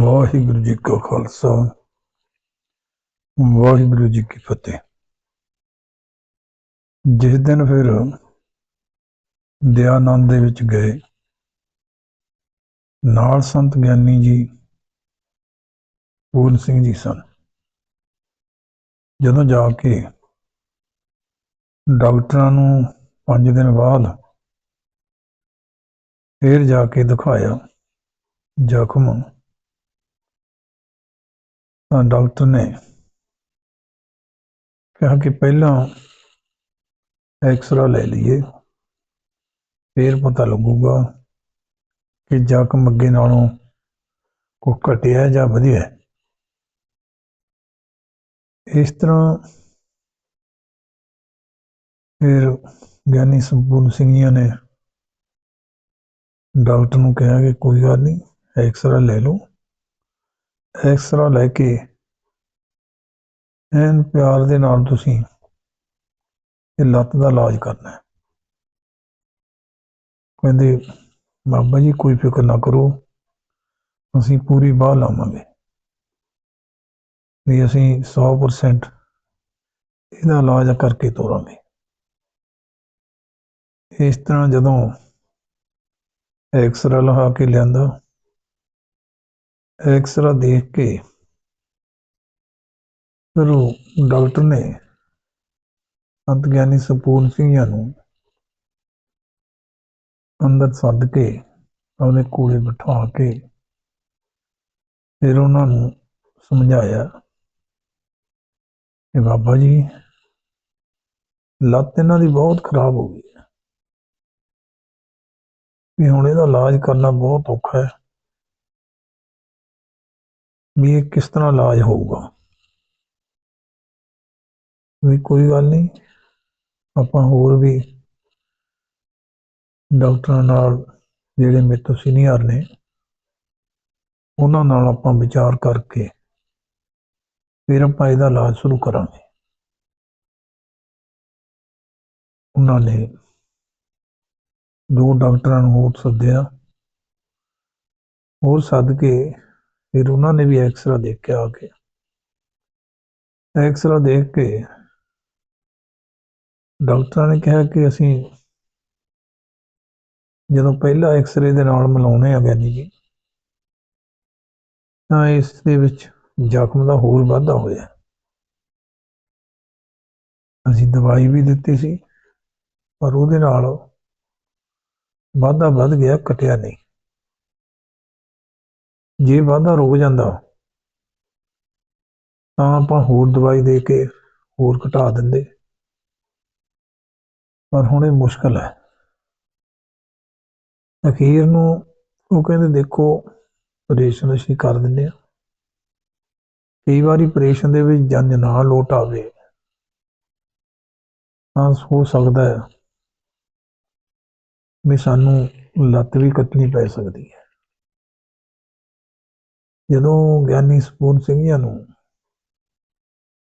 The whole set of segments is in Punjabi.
ਵਾਹਿਗੁਰੂ ਜੀ ਕਾ ਖਾਲਸਾ, ਵਾਹਿਗੁਰੂ ਜੀ ਕੀ ਫਤਿਹ। ਜਿਸ ਦਿਨ ਫਿਰ ਦਿਆਨੰਦ ਦੇ ਵਿੱਚ ਗਏ, ਨਾਲ ਸੰਤ ਗਿਆਨੀ ਜੀ, ਪੂਰਨ ਸਿੰਘ ਜੀ ਸਨ। ਜਦੋਂ ਜਾ ਕੇ ਡਾਕਟਰਾਂ ਨੂੰ 5 ਦਿਨ ਬਾਅਦ ਫਿਰ ਜਾ ਕੇ ਦਿਖਾਇਆ ਜ਼ਖਮ ਤਾਂ ਡਾਕਟਰ ਨੇ ਕਿਹਾ ਕਿ ਪਹਿਲਾਂ ਐਕਸਰਾ ਲੈ ਲਈਏ, ਫਿਰ ਪਤਾ ਲੱਗੂਗਾ ਕਿ ਜ਼ਖਮ ਅੱਗੇ ਨਾਲੋਂ ਕੋ ਘਟਿਆ ਜਾਂ ਵਧਿਆ ਇਸ ਤਰ੍ਹਾਂ ਫਿਰ ਗਿਆਨੀ ਸੰਪੂਰਨ ਸਿੰਘ ਨੇ ਡਾਕਟਰ ਨੂੰ ਕਿਹਾ ਕਿ ਕੋਈ ਗੱਲ ਨਹੀਂ ਐਕਸਰਾ ਲੈ ਲਓ। ਐਕਸਰਾ ਲੈ ਕੇ ਐਨ ਪਿਆਰ ਦੇ ਨਾਲ ਤੁਸੀਂ ਇਹ ਲੱਤ ਦਾ ਇਲਾਜ ਕਰਨਾ ਹੈ। ਕਹਿੰਦੇ, ਬਾਬਾ ਜੀ, ਕੋਈ ਫਿਕਰ ਨਾ ਕਰੋ। ਅਸੀਂ ਪੂਰੀ ਬਾਹ ਲਾਵਾਂਗੇ। ਵੀ ਅਸੀਂ 100% ਇਹਦਾ ਇਲਾਜ ਕਰਕੇ ਤੋਰਾਂਗੇ। ਇਸ ਤਰ੍ਹਾਂ ਜਦੋਂ ਐਕਸਰਾ ਲਗਾ ਕੇ ਲਿਆਂਦਾ ਐਕਸਰਾ ਦੇਖ ਕੇ ਫਿਰ ਉਹ ਡਾਕਟਰ ਨੇ ਸੰਤ ਗਿਆਨੀ ਸਪੂਰਨ ਸਿੰਘ ਨੂੰ ਅੰਦਰ ਸੱਦ ਕੇ ਉਹਦੇ ਕੋਲੇ ਬਿਠਾ ਕੇ ਫਿਰ ਉਹਨਾਂ ਨੂੰ ਸਮਝਾਇਆ ਕਿ ਬਾਬਾ ਜੀ, ਲੱਤ ਇਹਨਾਂ ਦੀ ਬਹੁਤ ਖਰਾਬ ਹੋ ਗਈ ਹੈ। ਵੀ ਹੁਣ ਇਹਦਾ ਇਲਾਜ ਕਰਨਾ ਬਹੁਤ ਔਖਾ ਹੈ। ਵੀ ਇਹ ਕਿਸ ਤਰ੍ਹਾਂ ਇਲਾਜ ਹੋਊਗਾ? ਵੀ ਕੋਈ ਗੱਲ ਨਹੀਂ, ਆਪਾਂ ਹੋਰ ਵੀ ਡਾਕਟਰਾਂ ਨਾਲ ਜਿਹੜੇ ਮੇਰੇ ਤੋਂ ਸੀਨੀਅਰ ਨੇ, ਉਹਨਾਂ ਨਾਲ ਆਪਾਂ ਵਿਚਾਰ ਕਰਕੇ ਫਿਰ ਆਪਾਂ ਇਹਦਾ ਇਲਾਜ ਸ਼ੁਰੂ ਕਰਾਂਗੇ। ਉਹਨਾਂ ਨੇ ਦੋ ਡਾਕਟਰਾਂ ਨੂੰ ਹੋਰ ਸੱਦਿਆ, ਹੋਰ ਸੱਦ ਕੇ ਫਿਰ ਉਹਨਾਂ ਨੇ ਵੀ ਐਕਸਰਾ ਦੇਖਿਆ ਆ ਕੇ। ਐਕਸਰਾ ਦੇਖ ਕੇ ਡਾਕਟਰਾਂ ਨੇ ਕਿਹਾ ਕਿ ਅਸੀਂ ਜਦੋਂ ਪਹਿਲਾ ਐਕਸਰੇ ਦੇ ਨਾਲ ਮਿਲਾਉਣੇ ਆ ਗਿਆਨੀ ਜੀ, ਤਾਂ ਇਸ ਦੇ ਵਿੱਚ ਜ਼ਖਮ ਦਾ ਹੋਰ ਵਾਧਾ ਹੋਇਆ। ਅਸੀਂ ਦਵਾਈ ਵੀ ਦਿੱਤੀ ਸੀ, ਪਰ ਉਹਦੇ ਨਾਲ ਵਾਧਾ ਵੱਧ ਗਿਆ, ਘਟਿਆ ਨਹੀਂ। ਜੇ ਵਾਧਾ ਰੁਕ ਜਾਂਦਾ, ਤਾਂ ਆਪਾਂ ਹੋਰ ਦਵਾਈ ਦੇ ਕੇ ਹੋਰ ਘਟਾ ਦਿੰਦੇ। ਪਰ ਹੁਣ ਇਹ ਮੁਸ਼ਕਲ ਹੈ। ਅਖੀਰ ਨੂੰ ਉਹ ਕਹਿੰਦੇ, ਦੇਖੋ ਆਪਰੇਸ਼ਨ ਅਸੀਂ ਕਰ ਦਿੰਦੇ ਆ ਕਈ ਵਾਰੀ ਆਪਰੇਸ਼ਨ ਦੇ ਵਿੱਚ ਜੰਜ ਨਾ ਲੋਟ ਆਵੇ, ਤਾਂ ਹੋ ਸਕਦਾ ਹੈ ਵੀ ਸਾਨੂੰ ਲੱਤ ਵੀ ਕੱਟਣੀ ਪੈ ਸਕਦੀ ਹੈ। ਜਦੋਂ ਗਿਆਨੀ ਸਪੂਰਨ ਸਿੰਘ ਜੀ ਨੂੰ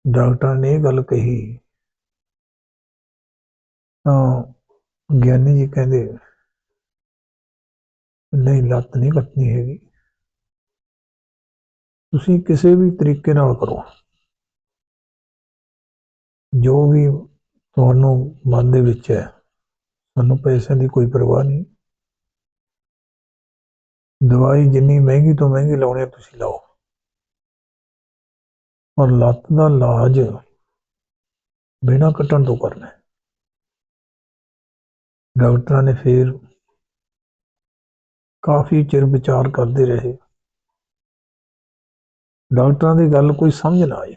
ਡਾਕਟਰ ਨੇ ਇਹ ਗੱਲ ਕਹੀ, ਤਾਂ ਗਿਆਨੀ ਜੀ ਕਹਿੰਦੇ, ਨਹੀਂ, ਲੱਤ ਨਹੀਂ ਕੱਟਣੀ ਹੈਗੀ। ਤੁਸੀਂ ਕਿਸੇ ਵੀ ਤਰੀਕੇ ਨਾਲ ਕਰੋ। ਜੋ ਵੀ ਤੁਹਾਨੂੰ ਮਨ ਦੇ ਵਿੱਚ ਹੈ, ਸਾਨੂੰ ਪੈਸਿਆਂ ਦੀ ਕੋਈ ਪਰਵਾਹ ਨਹੀਂ। ਦਵਾਈ ਜਿੰਨੀ ਮਹਿੰਗੀ ਤੋਂ ਮਹਿੰਗੀ ਲਾਉਣੀ ਤੁਸੀਂ ਲਾਓ। ਪਰ ਲੱਤ ਦਾ ਇਲਾਜ ਬਿਨਾਂ ਕੱਟਣ ਤੋਂ ਕਰਨਾ। ਡਾਕਟਰਾਂ ਨੇ ਫਿਰ ਕਾਫੀ ਚਿਰ ਵਿਚਾਰ ਕਰਦੇ ਰਹੇ। ਡਾਕਟਰਾਂ ਦੀ ਗੱਲ ਕੋਈ ਸਮਝ ਨਾ ਆਈ।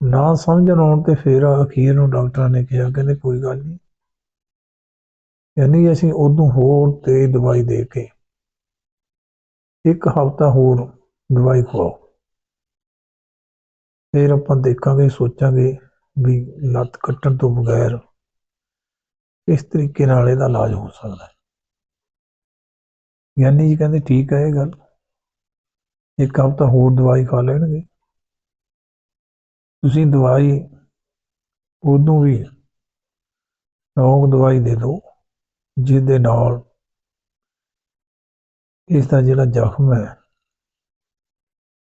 ਨਾ ਸਮਝਣ ਆਉਣ ਤੇ ਫਿਰ ਅਖੀਰ ਨੂੰ ਡਾਕਟਰਾਂ ਨੇ ਕਿਹਾ, ਕਹਿੰਦੇ ਕੋਈ ਗੱਲ ਨਹੀਂ ਯਾਨੀ ਅਸੀਂ ਉਦੋਂ ਹੋਰ ਤੇਜ਼ ਦਵਾਈ ਦੇ ਕੇ ਇੱਕ ਹਫ਼ਤਾ ਹੋਰ ਦਵਾਈ ਖਵਾਓ। ਫਿਰ ਆਪਾਂ ਦੇਖਾਂਗੇ, ਸੋਚਾਂਗੇ ਵੀ ਲੱਤ ਕੱਟਣ ਤੋਂ ਬਗੈਰ ਇਸ ਤਰੀਕੇ ਨਾਲ ਇਹਦਾ ਇਲਾਜ ਹੋ ਸਕਦਾ ਹੈ। ਗਿਆਨੀ ਜੀ ਕਹਿੰਦੇ ਠੀਕ ਹੈ ਇਹ ਗੱਲ। ਇੱਕ ਹਫ਼ਤਾ ਹੋਰ ਦਵਾਈ ਖਾ ਲੈਣਗੇ। ਤੁਸੀਂ ਦਵਾਈ ਉਦੋਂ ਵੀ ਸ਼ੌਕ ਦਵਾਈ ਦੇ ਦਿਓ। ਜਿਸਦੇ ਨਾਲ ਇਸ ਦਾ ਜਿਹੜਾ ਜ਼ਖਮ ਹੈ,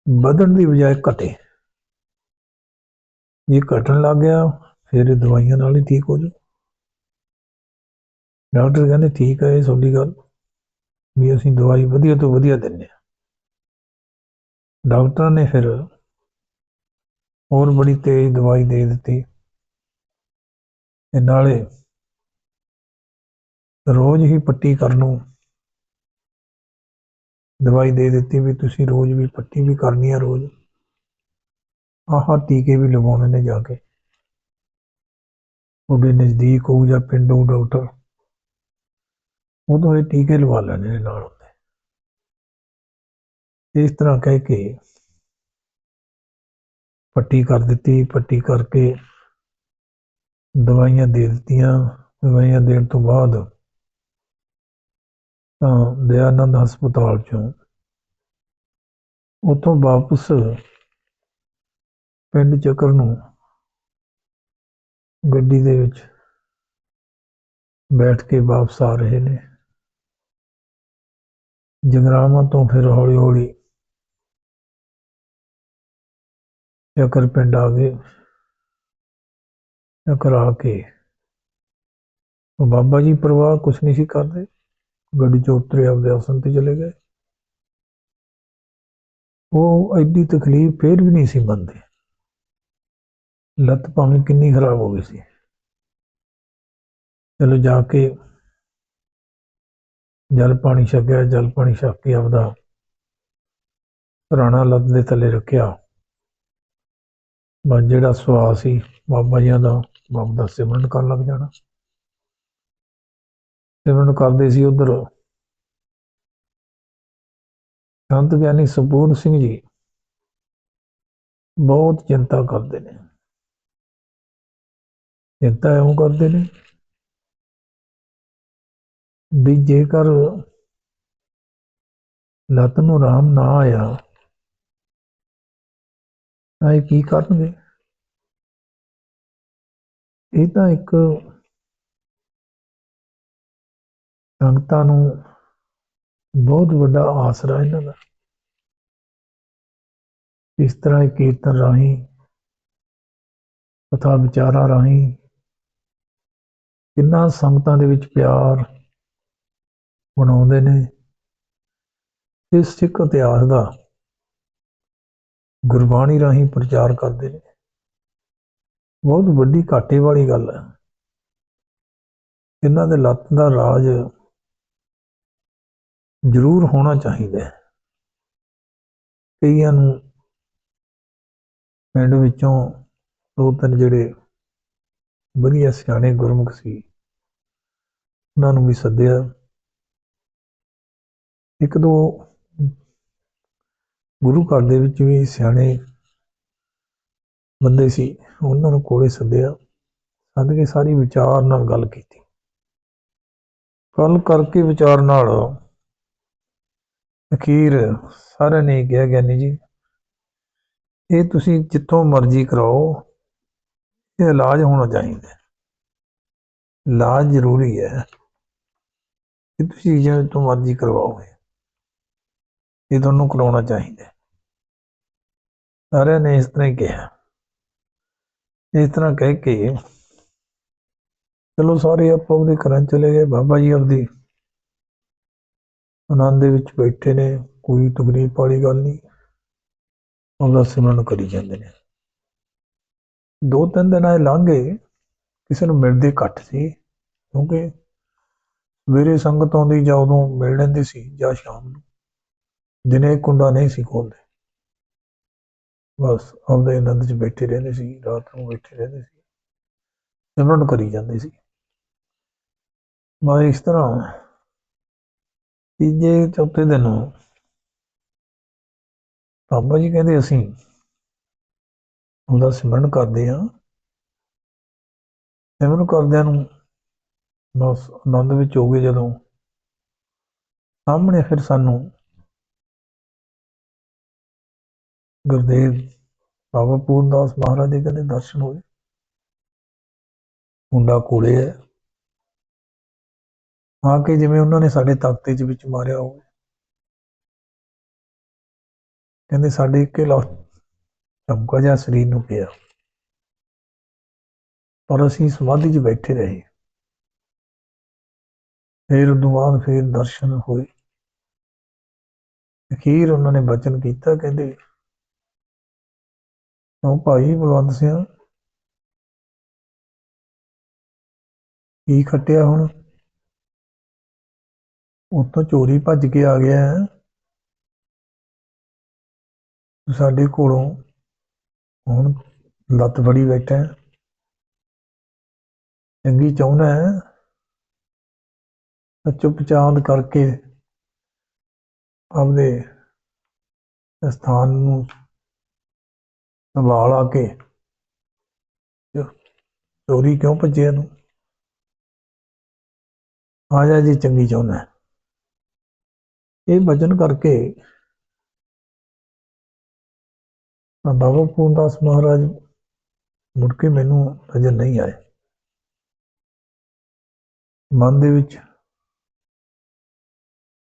ਵਧਣ ਦੀ ਬਜਾਏ ਘਟੇ। ਜੇ ਘਟਣ ਲੱਗ ਗਿਆ, ਫਿਰ ਦਵਾਈਆਂ ਨਾਲ ਹੀ ਠੀਕ ਹੋ ਜੂ ਡਾਕਟਰ ਕਹਿੰਦੇ, ਠੀਕ ਹੈ, ਇਹ ਤੁਹਾਡੀ ਗੱਲ ਵੀ ਅਸੀਂ ਦਵਾਈ ਵਧੀਆ ਤੋਂ ਵਧੀਆ ਦਿੰਦੇ ਹਾਂ। ਡਾਕਟਰਾਂ ਨੇ ਫਿਰ ਹੋਰ ਬੜੀ ਤੇਜ਼ ਦਵਾਈ ਦੇ ਦਿੱਤੀ। ਤੇ ਨਾਲੇ ਰੋਜ਼ ਹੀ ਪੱਟੀ ਕਰਨ। ਨੂੰ ਦਵਾਈ ਦੇ ਦਿੱਤੀ ਵੀ ਤੁਸੀਂ ਰੋਜ਼ ਵੀ ਪੱਟੀ ਵੀ ਕਰਨੀ ਆ ਰੋਜ਼। ਆਹ ਟੀਕੇ ਵੀ ਲਗਾਉਣੇ ਨੇ ਜਾ ਕੇ। ਉਹਦੇ ਨਜ਼ਦੀਕ ਹੋਊ ਜਾਂ ਪਿੰਡ ਹੋਊ ਡਾਕਟਰ। ਉਦੋਂ ਇਹ ਟੀਕੇ ਲਵਾ ਲੈਣੇ ਨੇ ਨਾਲ ਹੁੰਦੇ ਇਸ ਤਰ੍ਹਾਂ ਕਹਿ ਕੇ ਪੱਟੀ ਕਰ ਦਿੱਤੀ, ਪੱਟੀ ਕਰਕੇ ਦਵਾਈਆਂ ਦੇ ਦਿੱਤੀਆਂ। ਦਵਾਈਆਂ ਦੇਣ ਤੋਂ ਬਾਅਦ ਤਾਂ ਦਇਆਨੰਦ ਹਸਪਤਾਲ ਚੋਂ। ਉਤੋਂ ਵਾਪਸ ਪਿੰਡ ਚੱਕਰ ਨੂੰ ਗੱਡੀ ਦੇ ਵਿੱਚ ਬੈਠ ਕੇ ਵਾਪਸ ਆ ਰਹੇ ਨੇ। ਜੰਗਰਾਵਾਂ ਤੋਂ ਫਿਰ ਹੌਲੀ ਹੌਲੀ ਚੱਕਰ ਪਿੰਡ ਆ ਗਏ। ਚੱਕਰ ਆ ਕੇ, ਬਾਬਾ ਜੀ ਪਰਵਾਹ ਕੁਛ ਨਹੀਂ ਸੀ ਕਰਦੇ। ਗੱਡੀ ਚੋਂ ਉਤਰੇ, ਆਪਦੇ ਆਸਨ ਤੇ ਚਲੇ ਗਏ। ਉਹ ਐਡੀ ਤਕਲੀਫ ਫੇਰ ਵੀ ਨਹੀਂ ਸੀ ਮੰਨਦੇ ਲੱਤ ਭਾਵੇਂ ਕਿੰਨੀ ਖਰਾਬ ਹੋ ਗਈ ਸੀ। ਚਲੋ ਜਾ ਕੇ ਜਲ ਪਾਣੀ ਛਕਿਆ, ਜਲ ਪਾਣੀ ਛਕ ਕੇ ਆਪਦਾ ਪੁਰਾਣਾ ਲੱਤ ਦੇ ਥੱਲੇ ਰੱਖਿਆ। ਬਸ ਜਿਹੜਾ ਸਵਾਸ ਸੀ, ਬਾਬਾ ਜੀਆਂ ਦਾ, ਬਾਬਾ ਦਾ ਸਿਮਰਨ ਕਰਨ ਲੱਗ ਜਾਣਾ। ਸਿਮਰਨ ਕਰਦੇ ਸੀ ਉਧਰ। ਸੰਤ ਗਿਆਨੀ ਸਪੂਰਨ ਸਿੰਘ ਜੀ ਬਹੁਤ ਚਿੰਤਾ ਕਰਦੇ ਨੇ। ਚਿੰਤਾ ਇਉਂ ਕਰਦੇ ਨੇ ਵੀ ਜੇਕਰ ਲਤ ਨੂੰ ਆਰਾਮ ਨਾ ਆਇਆ, ਤਾਂ ਇਹ ਕੀ ਕਰਨਗੇ? ਇਹ ਤਾਂ ਇੱਕ ਸੰਗਤਾਂ ਨੂੰ ਬਹੁਤ ਵੱਡਾ ਆਸਰਾ ਇਹਨਾਂ ਦਾ। ਇਸ ਤਰ੍ਹਾਂ ਇਹ ਕੀਰਤਨ ਰਾਹੀਂ, ਕਥਾ ਵਿਚਾਰਾਂ ਰਾਹੀਂ ਕਿੰਨਾ ਸੰਗਤਾਂ ਦੇ ਵਿੱਚ ਪਿਆਰ ਬਣਾਉਂਦੇ ਨੇ। ਇਸ ਸਿੱਖ ਇਤਿਹਾਸ ਦਾ ਗੁਰਬਾਣੀ ਰਾਹੀਂ ਪ੍ਰਚਾਰ ਕਰਦੇ ਨੇ। ਬਹੁਤ ਵੱਡੀ ਘਾਟੇ ਵਾਲੀ ਗੱਲ ਹੈ। ਇਹਨਾਂ ਦੇ ਲੱਤ ਦਾ ਰਾਜ ਜ਼ਰੂਰ ਹੋਣਾ ਚਾਹੀਦਾ ਹੈ। ਕਈਆਂ ਨੂੰ ਪਿੰਡ ਵਿੱਚੋਂ ਦੋ ਤਿੰਨ ਜਿਹੜੇ ਵਧੀਆ ਸਿਆਣੇ ਗੁਰਮੁਖ ਸੀ, ਉਹਨਾਂ ਨੂੰ ਵੀ ਸੱਦਿਆ। ਇੱਕ ਦੋ ਗੁਰੂ ਘਰ ਦੇ ਵਿੱਚ ਵੀ ਸਿਆਣੇ ਬੰਦੇ ਸੀ, ਉਹਨਾਂ ਨੂੰ ਕੋਲੇ ਸੱਦਿਆ, ਸੱਦ ਕੇ ਸਾਰੀ ਵਿਚਾਰ ਨਾਲ ਗੱਲ ਕੀਤੀ। ਗੱਲ ਕਰਕੇ ਵਿਚਾਰ ਨਾਲ ਅਖੀਰ ਸਾਰਿਆਂ ਨੇ ਕਿਹਾ, ਗਿਆਨੀ ਜੀ, ਇਹ ਤੁਸੀਂ ਜਿੱਥੋਂ ਮਰਜ਼ੀ ਕਰਾਓ, ਇਹ ਇਲਾਜ ਹੋਣਾ ਚਾਹੀਦਾ ਇਲਾਜ ਜ਼ਰੂਰੀ ਹੈ ਕਿ ਤੁਸੀਂ ਜਿਵੇਂ ਤੋਂ ਮਰਜ਼ੀ ਕਰਵਾਓਗੇ ਇਹ। ਤੁਹਾਨੂੰ ਕਰਾਉਣਾ ਚਾਹੀਦਾ ਸਾਰਿਆਂ ਨੇ ਇਸ ਤਰ੍ਹਾਂ ਹੀ ਕਿਹਾ। ਇਸ ਤਰ੍ਹਾਂ ਕਹਿ ਕੇ ਚਲੋ ਸਾਰੇ ਆਪੋ ਆਪਦੇ ਘਰਾਂ ਚਲੇ ਗਏ। ਬਾਬਾ ਜੀ ਆਪਦੀ ਆਨੰਦ ਦੇ ਵਿੱਚ ਬੈਠੇ ਨੇ, ਕੋਈ ਤਕਲੀਫ ਵਾਲੀ ਗੱਲ ਨਹੀਂ। ਉਹਦਾ ਸਿਮਰਨ ਕਰੀ ਜਾਂਦੇ ਨੇ। ਦੋ ਤਿੰਨ ਦਿਨ ਆਏ ਲੰਘ ਕਿਸੇ ਨੂੰ ਮਿਲਦੇ ਘੱਟ ਸੀ, ਕਿਉਂਕਿ ਸਵੇਰੇ ਸੰਗਤ ਆਉਂਦੀ ਜਾਂ ਉਦੋਂ ਮਿਲ ਲੈਂਦੀ ਸੀ ਜਾਂ ਸ਼ਾਮ ਨੂੰ। ਦਿਨੇ ਕੁੰਡਾ ਨਹੀਂ ਸੀ ਖੋਲਦੇ। ਬਸ ਆਪਦੇ ਆਨੰਦ 'ਚ ਬੈਠੇ ਰਹਿੰਦੇ ਸੀ, ਰਾਤ ਨੂੰ ਬੈਠੇ ਰਹਿੰਦੇ ਸੀ। ਸਿਮਰਨ ਕਰੀ ਜਾਂਦੇ ਸੀ। ਮੈਂ ਇਸ ਤਰ੍ਹਾਂ ਤੀਜੇ ਚੌਥੇ ਦਿਨ ਬਾਬਾ ਜੀ ਕਹਿੰਦੇ ਅਸੀਂ ਉਹਦਾ ਸਿਮਰਨ ਕਰਦੇ ਹਾਂ। ਸਿਮਰਨ ਕਰਦਿਆਂ ਨੂੰ ਬਸ ਆਨੰਦ ਵਿੱਚ ਹੋ ਗਏ ਜਦੋਂ ਸਾਹਮਣੇ ਫਿਰ ਸਾਨੂੰ ਗੁਰਦੇਵ ਬਾਬਾ ਪੂਰਨਦਾਸ ਮਹਾਰਾਜ ਦੇ ਕਹਿੰਦੇ ਦਰਸ਼ਨ ਹੋਏ। ਮੁੰਡਾ ਕੋਲੇ ਹੈ। ਆ ਕੇ ਜਿਵੇਂ ਉਹਨਾਂ ਨੇ ਸਾਡੇ ਤਾਕਤੇ 'ਚ ਵਿੱਚ ਮਾਰਿਆ ਹੋਵੇ। ਕਹਿੰਦੇ ਸਾਡੇ ਇੱਕ ਲਾ ਚਮਕਾ ਜਿਹਾ ਸਰੀਰ ਨੂੰ ਪਿਆ। ਪਰ ਅਸੀਂ ਸਮਾਧੀ 'ਚ ਬੈਠੇ ਰਹੇ। ਫਿਰ ਉਦੋਂ ਬਾਅਦ ਫਿਰ ਦਰਸ਼ਨ ਹੋਏ। ਅਖੀਰ ਉਹਨਾਂ ਨੇ ਬਚਨ ਕੀਤਾ, ਕਹਿੰਦੇ, ਉਹ ਭਾਈ ਬਲਵੰਤ ਸਿੰਘ, ਕੀ ਖੱਟਿਆ ਹੁਣ? ਉੱਥੋਂ ਚੋਰੀ ਭੱਜ ਕੇ ਆ ਗਿਆ ਹੈ ਤੂੰ ਸਾਡੇ ਕੋਲੋਂ ਹੁਣ ਲੱਤ ਫੜੀ ਬੈਠਾ ਹੈ। ਚੰਗੀ ਚਾਹੁੰਦਾ ਹੈ ਤਾਂ ਚੁੱਪਚਾਪ ਕਰਕੇ ਆਪਦੇ ਸਥਾਨ ਨੂੰ ਸੰਭਾਲ ਆ ਕੇ ਚੋ- ਚੋਰੀ ਕਿਉਂ ਭੱਜਿਆ ਤੂੰ ਆ ਜਾ ਜੀ, ਚੰਗੀ ਚਾਹੁੰਦਾ ਹੈ। ਇਹ ਵਚਨ ਕਰਕੇ ਤਾਂ ਬਾਬਾ ਪੂਰਨਦਾਸ ਮਹਾਰਾਜ ਮੁੜ ਕੇ ਮੈਨੂੰ ਨਜ਼ਰ ਨਹੀਂ ਆਏ। ਮਨ ਦੇ ਵਿੱਚ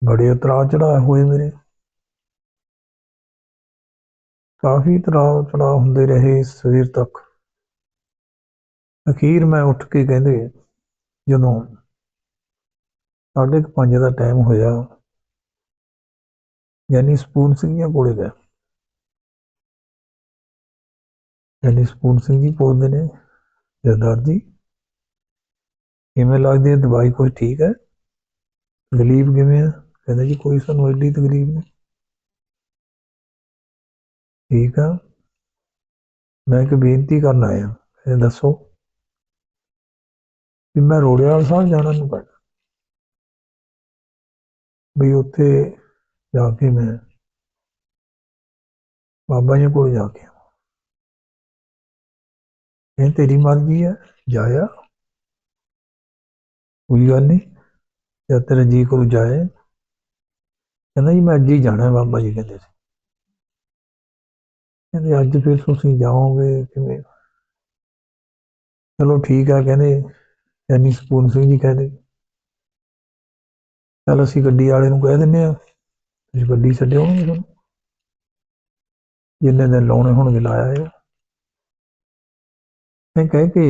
ਬੜੇ ਉਤਰਾਅ ਚੜਾਅ ਹੋਏ ਮੇਰੇ। ਕਾਫੀ ਉਤਰਾਅ ਚੜਾਅ ਹੁੰਦੇ ਰਹੇ ਸਵੇਰ ਤੱਕ। ਅਖੀਰ ਮੈਂ ਉੱਠ ਕੇ ਕਹਿੰਦੇ, ਜਦੋਂ ਸਾਢੇ ਕੁ ਪੰਜ ਦਾ ਟਾਈਮ ਹੋਇਆ ਗਿਆਨੀ ਸਪੂਨ ਸਿੰਘੀਆਂ ਕੋਲੇ ਗਏ। ਗਿਆਨੀ ਸਪੂਨ ਸਿੰਘ ਜੀ ਪੁੱਛਦੇ ਨੇ, ਜਰਦਾਰ ਜੀ, ਕਿਵੇਂ ਲੱਗਦੀ ਹੈ ਦਵਾਈ? ਕੋਈ ਠੀਕ ਹੈ? ਤਕਲੀਫ ਕਿਵੇਂ ਆ ਕਹਿੰਦਾ ਜੀ, ਕੋਈ ਸਾਨੂੰ ਐਡੀ ਤਕਲੀਫ ਨਹੀਂ। ਠੀਕ ਆ। ਮੈਂ ਇੱਕ ਬੇਨਤੀ ਕਰਨ ਆਇਆ। ਕਹਿੰਦੇ, ਦੱਸੋ ਵੀ ਮੈਂ ਰੋੜਿਆਲ ਸਾਹਿਬ ਜਾਣਾ ਨੂੰ ਪੜ ਵੀ ਉੱਥੇ ਜਾ ਕੇ ਮੈਂ ਬਾਬਾ ਜੀ ਕੋਲ ਜਾ ਕੇ ਇਹ ਤੇਰੀ ਮਰਜ਼ੀ ਹੈ, ਜਾਇਆ। ਕੋਈ ਗੱਲ ਨਹੀਂ ਜਾਂ ਤੇਰੇ ਜੀ ਕੋਲ ਜਾਏ। ਕਹਿੰਦਾ ਜੀ, ਮੈਂ ਅੱਜ ਹੀ ਜਾਣਾ ਬਾਬਾ ਜੀ ਕਹਿੰਦੇ ਸੀ। ਕਹਿੰਦੇ, ਅੱਜ ਫਿਰ ਤੁਸੀਂ ਜਾਓਗੇ ਕਿਵੇਂ? ਚਲੋ ਠੀਕ ਆ ਕਹਿੰਦੇ ਯਾਨੀ ਸਪੂਨ ਸਿੰਘ ਜੀ ਕਹਿੰਦੇ। ਚਲ ਅਸੀਂ ਗੱਡੀ ਵਾਲੇ ਨੂੰ ਕਹਿ ਦਿੰਨੇ ਆ ਤੁਸੀਂ ਗੱਡੀ ਛੱਡਿਓਗੇ ਤੁਹਾਨੂੰ ਜਿੰਨੇ ਦਿਨ ਲਾਉਣੇ ਹੋਣਗੇ, ਲਾਇਆ ਇਹ। ਮੈਂ ਕਹਿ ਕੇ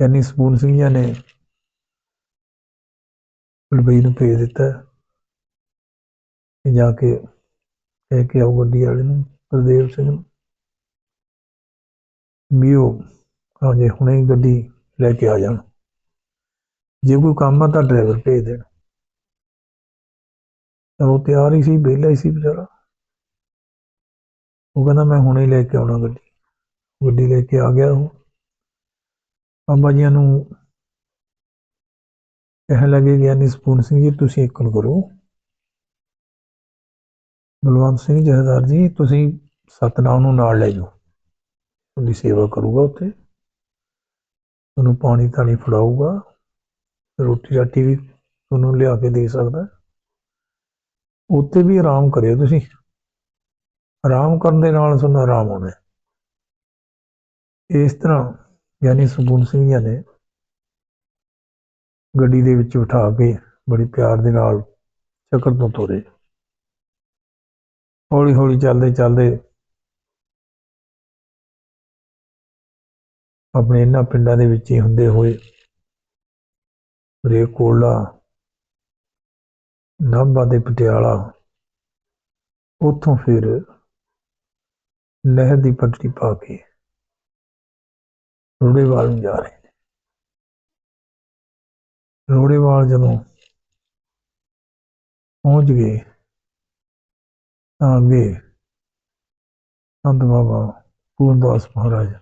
ਯਾਨੀ ਸਪੂਨ ਸਿੰਘ ਜੀ ਨੇ ਦੁਬਈ ਨੂੰ ਭੇਜ ਦਿੱਤਾ ਜਾ ਕੇ ਕਹਿ ਕੇ ਆਓ ਗੱਡੀ ਵਾਲੇ ਨੂੰ ਗੁਰਦੇਵ ਸਿੰਘ ਨੂੰ। ਵੀ ਉਹ ਆਜੇ ਹੁਣੇ ਗੱਡੀ ਲੈ ਕੇ ਆ ਜਾਣ। ਜੇ ਕੋਈ ਕੰਮ ਆ ਤਾਂ ਡਰਾਈਵਰ ਭੇਜ ਦੇਣ। ਉਹ ਤਿਆਰ ਹੀ ਸੀ, ਵਿਹਲਾ ਹੀ ਸੀ ਵਿਚਾਰਾ। ਉਹ ਕਹਿੰਦਾ, ਮੈਂ ਹੁਣੇ ਹੀ ਲੈ ਕੇ ਆਉਣਾ ਗੱਡੀ। ਗੱਡੀ ਲੈ ਕੇ ਆ ਗਿਆ ਉਹ। ਬਾਬਾ ਜੀਆਂ ਨੂੰ ਕਹਿਣ ਲੱਗੇ, ਗਿਆਨੀ ਸਪੂਨ ਸਿੰਘ ਜੀ, ਤੁਸੀਂ ਇੱਕ ਨੂੰ ਕਰੋ। ਬਲਵੰਤ ਸਿੰਘ ਜਹਦਾਰ ਜੀ, ਤੁਸੀਂ ਸਤਨਾਮ ਨੂੰ ਨਾਲ ਲੈ ਜਾਓ। ਉਹਦੀ ਸੇਵਾ ਕਰੂਗਾ ਉੱਥੇ। ਤੁਹਾਨੂੰ ਪਾਣੀ ਤਾਣੀ ਫੜਾਊਗਾ। ਰੋਟੀ ਰਾਟੀ ਵੀ ਤੁਹਾਨੂੰ ਲਿਆ ਕੇ ਦੇ ਸਕਦਾ। ਉੱਤੇ ਵੀ ਆਰਾਮ ਕਰਿਓ ਤੁਸੀਂ। ਆਰਾਮ ਕਰਨ ਦੇ ਨਾਲ ਤੁਹਾਨੂੰ ਆਰਾਮ ਆਉਣਾ ਇਸ ਤਰ੍ਹਾਂ ਯਾਨੀ ਸੁਬੂਨ ਸਿੰਘ ਜੀ ਨੇ ਗੱਡੀ ਦੇ ਵਿੱਚ ਬਿਠਾ ਕੇ ਬੜੀ ਪਿਆਰ ਦੇ ਨਾਲ ਚੱਕਰ ਤੋਂ ਤੋਰੇ। ਹੌਲੀ ਹੌਲੀ ਚੱਲਦੇ ਚੱਲਦੇ ਆਪਣੇ ਇਹਨਾਂ ਪਿੰਡਾਂ ਦੇ ਵਿੱਚ ਹੀ ਹੁੰਦੇ ਹੋਏ ਰੇਕੋਲਾ ਨਾਭਾ ਦੇ ਪਟਿਆਲਾ ਉੱਥੋਂ ਫਿਰ ਨਹਿਰ ਦੀ ਪਟੜੀ ਪਾ ਕੇ ਰੋੜੇਵਾਲ ਨੂੰ ਜਾ ਰਹੇ ਨੇ। ਰੋੜੇਵਾਲ ਜਦੋਂ ਪਹੁੰਚ ਗਏ ਤਾਂ ਅੱਗੇ ਸੰਤ ਬਾਬਾ ਪੂਰਨਦਾਸ ਮਹਾਰਾਜ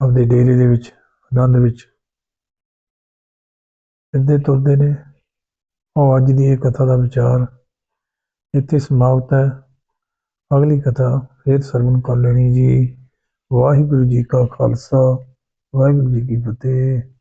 ਆਪਦੇ ਡੇਰੇ ਦੇ ਵਿੱਚ, ਆਨੰਦ ਵਿੱਚ ਸਿੱਧੇ ਤੁਰਦੇ ਨੇ। ਉਹ ਅੱਜ ਦੀ ਇਹ ਕਥਾ ਦਾ ਵਿਚਾਰ ਇੱਥੇ ਸਮਾਪਤ ਹੈ। ਅਗਲੀ ਕਥਾ ਫਿਰ ਸਰਵਣ ਕਰ ਜੀ। ਵਾਹਿਗੁਰੂ ਜੀ ਕਾ ਖਾਲਸਾ, ਵਾਹਿਗੁਰੂ ਜੀ ਕੀ ਫਤਿਹ।